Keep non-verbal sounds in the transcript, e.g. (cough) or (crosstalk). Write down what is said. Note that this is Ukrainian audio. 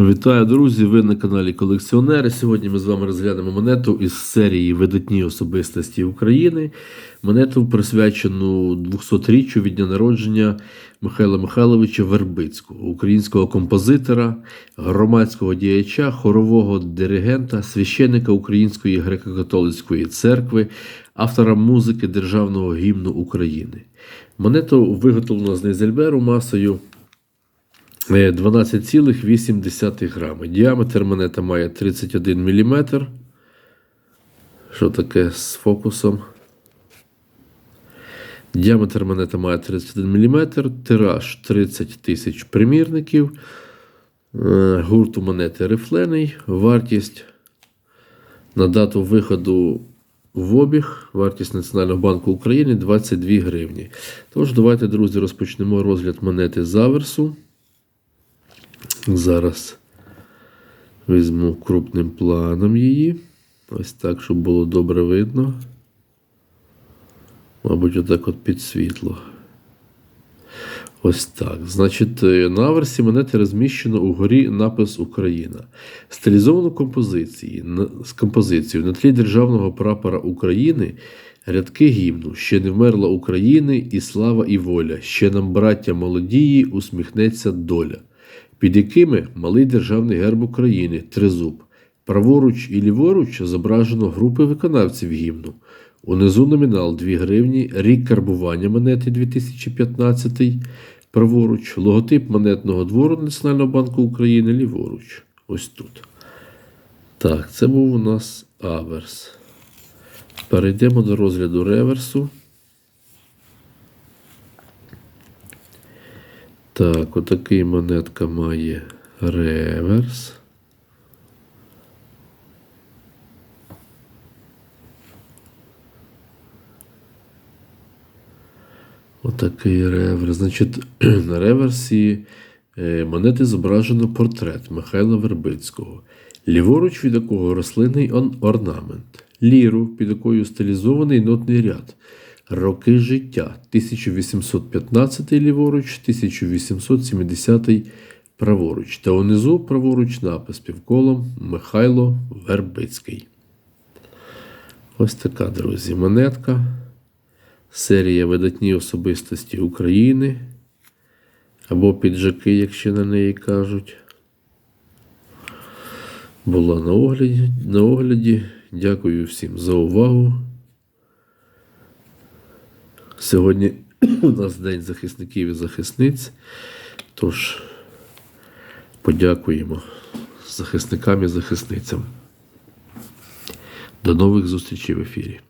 Вітаю, друзі! Ви на каналі Колекціонери. Сьогодні ми з вами розглянемо монету із серії Видатні особистості України. Монету присвячену 200-річчю від дня народження Михайла Михайловича Вербицького, українського композитора, громадського діяча, хорового диригента, священника Української греко-католицької церкви, автора музики Державного гімну України. Монету виготовлено з Нейзельберу масою 12,8 грами. Діаметр монета має 31 мм. Що таке з фокусом? Діаметр монета має 31 мм, тираж 30 тисяч примірників. Е, Гурт у монети рифлений. Вартість на дату виходу в обіг, вартість Національного банку України 22 гривні. Тож, давайте, друзі, розпочнемо розгляд монети заверсу. Зараз візьму крупним планом її. Ось так, щоб було добре видно. Мабуть, отак от під світло. Ось так. Значить, е, на версі монети розміщено угорі напис Україна. Стилізовано композиції, з композицією на тлі державного прапора України рядки гімну Ще не вмерла України, і слава, і воля. Ще нам, браття молодії, усміхнеться доля під якими малий державний герб України Тризуб. Праворуч і ліворуч зображено групи виконавців гімну. Унизу номінал 2 гривні, рік карбування монети 2015, праворуч, логотип монетного двору Національного банку України ліворуч. Ось тут. Так, це був у нас аверс. Перейдемо до розгляду реверсу. Так, отакий монетка має реверс. Отакий реверс. Значить, (clears throat) на реверсі е, монети зображено портрет Михайла Вербицького, ліворуч від якого рослинний орнамент, ліру, під якою стилізований нотний ряд. Роки життя 1815 ліворуч, 1870 праворуч. Та унизу праворуч напис півколом Михайло Вербицький. Ось така, друзі, монетка. Серія видатні особистості України. Або піджаки, якщо на неї кажуть. Була на огляді. На огляді. Дякую всім за увагу. Сьогодні (clears throat) у нас День захисників і захисниць. Тож подякуємо захисникам і захисницям. До нових зустрічей в ефірі.